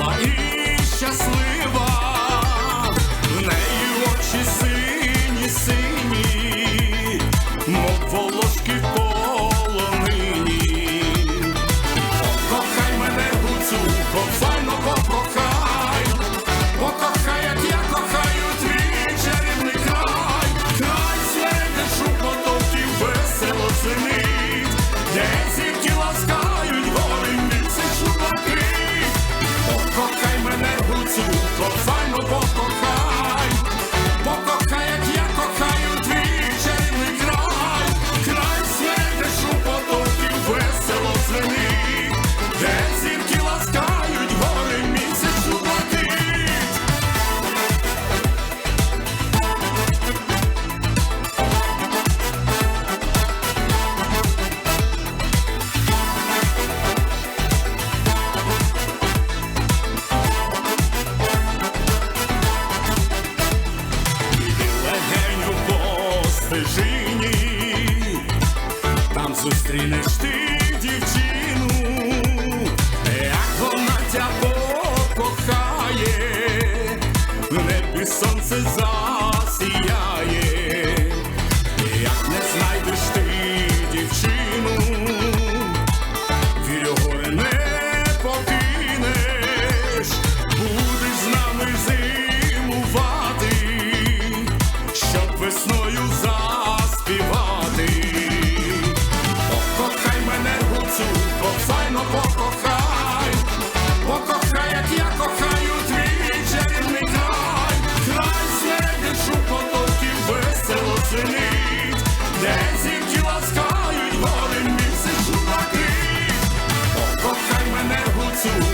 весело і щасливо. зустрінеш ти дівчину, як вона тя покохає, в небі сонце засіяє. to